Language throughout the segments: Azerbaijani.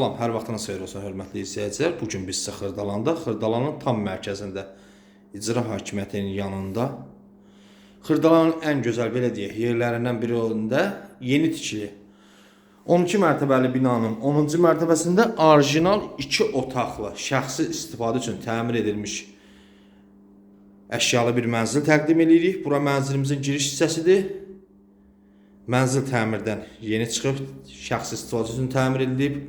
Salam, hər vaxtınız xeyir olsun, hörmətli izləyicilər. Bu gün biz sizə Xırdalanda, Xırdalanın tam mərkəzində, icra hakimiyyətinin yanında, Xırdalanın ən gözəl belə deyək, yerlərindən biri olanda yeni tikili 12 mərtəbəli binanın 10-cu mərtəbəsində orijinal 2 otaqlı, şəxsi istifadə üçün təmir edilmiş əşyalı bir mənzil təqdim edirik. Bura mənzilimizin giriş hissəsidir. Mənzil təmirdən yeni çıxıb, şəxsi istifadə üçün təmir edilib.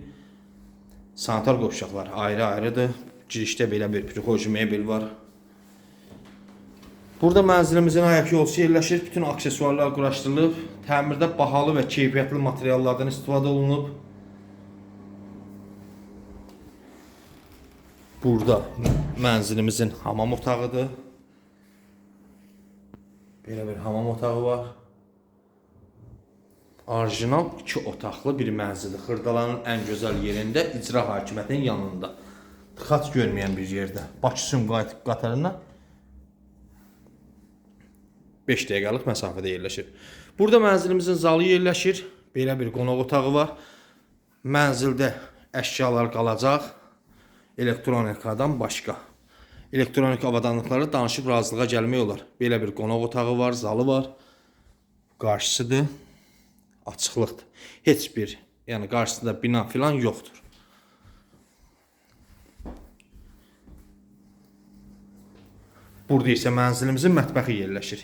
Sanitar qovşaqlar ayrı-ayrıdır. Girişdə belə bir prixoji mebel var. Burada mənzilimizin ayaq yolçu yerləşir. Bütün aksesuarlar quraşdırılıb. Təmirdə bahalı və keyfiyyətli materiallardan istifadə olunub. Burada mənzilimizin hamam otağıdır. Belə bir hamam otağı var. Orijinal 2 otaqlı bir mənzildir. Xırdalanın ən gözəl yerində, icra hakimiyyətinin yanında. Tıxac görməyən bir yerdə. Bakı Sumqayıt qatarından 5 dəqiqəlik məsafədə yerləşir. Burada mənzilimizin zalı yerləşir. Belə bir qonaq otağı var. Mənzildə əşyalar qalacaq. Elektronikadan başqa. Elektronik avadanlıqları danışıb razılığa gəlmək olar. Belə bir qonaq otağı var, zalı var. Qarşısıdır. Açıqlıqdır. Heç bir, yəni qarşısında bina filan yoxdur. Burada isə mənzilimizin mətbəxi yerləşir.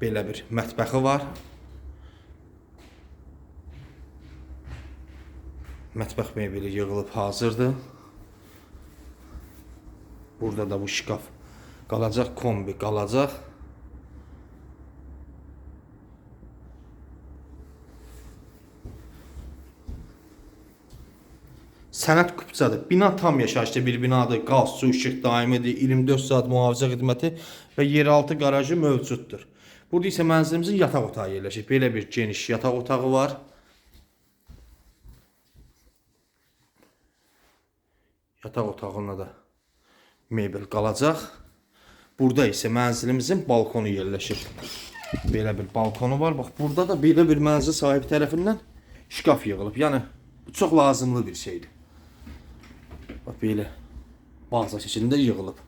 Belə bir mətbəxi var. Mətbəx mebeli yığılıb hazırdır. Burada da bu şkaf qalacaq, kombi qalacaq. Sənət kupçadır. Bina tam yaşayışlı bir binadır. Qaz, su, işıq daimidir. 24 saat mühafizə xidməti və yeraltı qarajı mövcuddur. Burada isə mənzilimizin yataq otağı yerləşir. Belə bir geniş yataq otağı var. Yataq otağında da mebel qalacaq. Burada isə mənzilimizin balkonu yerləşir. Belə bir balkonu var. Bax, burada da belə bir mənzil sahibi tərəfindən şkaf yığılıb. Yəni çox lazımlı bir şeydir. Bax belə bağza şəklində yığılıb.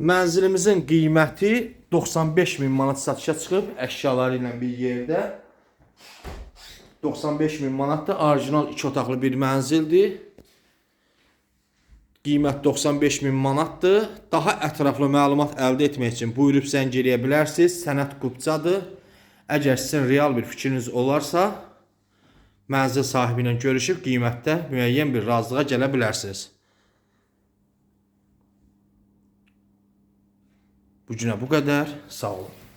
Mənzilimizin qiyməti 95 min manat satışa çıxıb əşyaları ilə bir yerdə. 95 min manatdır. Orijinal 2 otaqlı bir mənzildir. Qiymət 95 min manatdır. Daha ətraflı məlumat əldə etmək üçün buyurub zəng eləyə bilərsiniz. Sənət qubcadır. Əgər sizin real bir fikriniz olarsa, mənzil sahibi ilə görüşüb qiymətdə müəyyən bir razılığa gələ bilərsiniz. Bu günə bu qədər. Sağ olun.